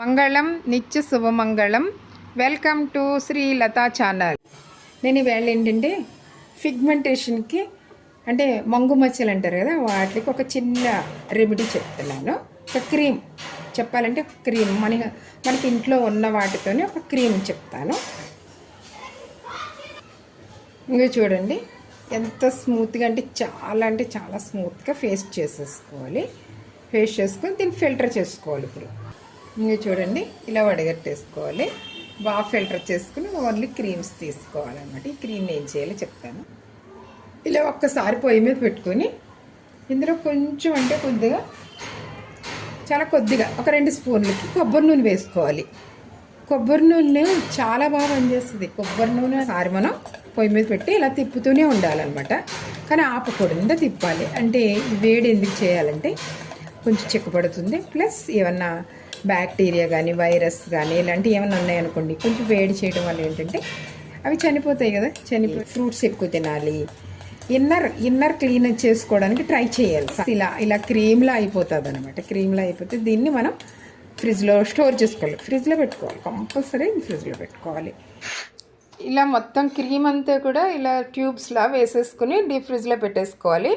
మంగళం నిత్య శుభమంగళం. Welcome to Shri Lata channel నేను ఈవేళ ఏంటంటే ఫిగ్మెంటేషన్కి అంటే మంగు మచ్చలు అంటారు కదా వాటికి ఒక చిన్న రెమెడీ చెప్తున్నాను. ఒక క్రీమ్ చెప్పాలంటే ఒక క్రీమ్ మన మనకి ఇంట్లో ఉన్న వాటితోనే ఒక క్రీమ్ చెప్తాను. ఇంకా చూడండి ఎంత స్మూత్గా అంటే చాలా అంటే చాలా స్మూత్గా ఫేస్ చేసేసుకోవాలి. ఫేస్ చేసుకొని దీన్ని ఫిల్టర్ చేసుకోవాలి ఇప్పుడు. ఇంకా చూడండి ఇలా వడగట్టేసుకోవాలి. బాగా ఫిల్టర్ చేసుకుని ఓన్లీ క్రీమ్స్ తీసుకోవాలన్నమాట. ఈ క్రీమ్ ఏం చేయాలో చెప్తాను. ఇలా ఒక్కసారి పొయ్యి మీద పెట్టుకొని ఇందులో కొంచెం అంటే కొద్దిగా చాలా కొద్దిగా ఒక రెండు స్పూన్లకి కొబ్బరి నూనె వేసుకోవాలి. కొబ్బరి నూనె చాలా బాగా పనిచేస్తుంది. కొబ్బరి నూనె సారి మనం పొయ్యి మీద పెట్టి ఇలా తిప్పుతూనే ఉండాలన్నమాట. కానీ ఆపకూడదు తిప్పాలి. అంటే వేడి ఎందుకు చేయాలంటే కొంచెం చిక్కపడుతుంది ప్లస్ ఏమన్నా బ్యాక్టీరియా కానీ వైరస్ కానీ ఇలాంటివి ఏమైనా ఉన్నాయనుకోండి కొంచెం వేడి చేయడం వల్ల ఏంటంటే అవి చనిపోతాయి కదా చనిపోయి ఫ్రూట్స్ ఎక్కువ తినాలి. ఇన్నర్ ఇన్నర్ క్లీన్ చేసుకోవడానికి ట్రై చేయాలి. ఇలా ఇలా క్రీమ్లా అయిపోతుంది అనమాట క్రీమ్లా అయిపోతే దీన్ని మనం ఫ్రిడ్జ్లో స్టోర్ చేసుకోవాలి. ఫ్రిడ్జ్లో పెట్టుకోవాలి. కంపల్సరీ ఫ్రిడ్జ్లో పెట్టుకోవాలి. ఇలా మొత్తం క్రీమ్ అంతా కూడా ఇలా ట్యూబ్స్లా వేసేసుకుని డీప్ ఫ్రిడ్జ్లో పెట్టేసుకోవాలి.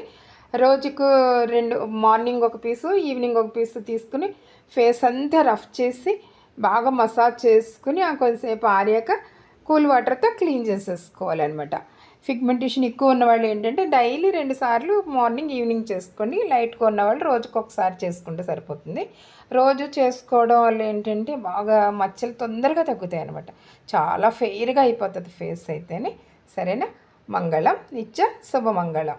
రోజుకు రెండు మార్నింగ్ ఒక పీసు ఈవినింగ్ ఒక పీసు తీసుకుని ఫేస్ అంతా రఫ్ చేసి బాగా మసాజ్ చేసుకుని కొద్దిసేపు కొంతసేపు ఆరాక కూల్ వాటర్తో క్లీన్ చేసేసుకోవాలన్నమాట. ఫిగ్మెంటేషన్ ఎక్కువ ఉన్నవాళ్ళు ఏంటంటే డైలీ రెండు సార్లు మార్నింగ్ ఈవినింగ్ చేసుకోండి లైట్గా ఉన్నవాళ్ళు రోజుకు ఒకసారి చేసుకుంటే సరిపోతుంది. రోజు చేసుకోవడం వల్ల ఏంటంటే బాగా మచ్చలు తొందరగా తగ్గుతాయి అనమాట చాలా ఫెయిర్గా అయిపోతుంది ఫేస్ అయితేనే. సరేనా? మంగళం. నిత్య శుభమంగళం.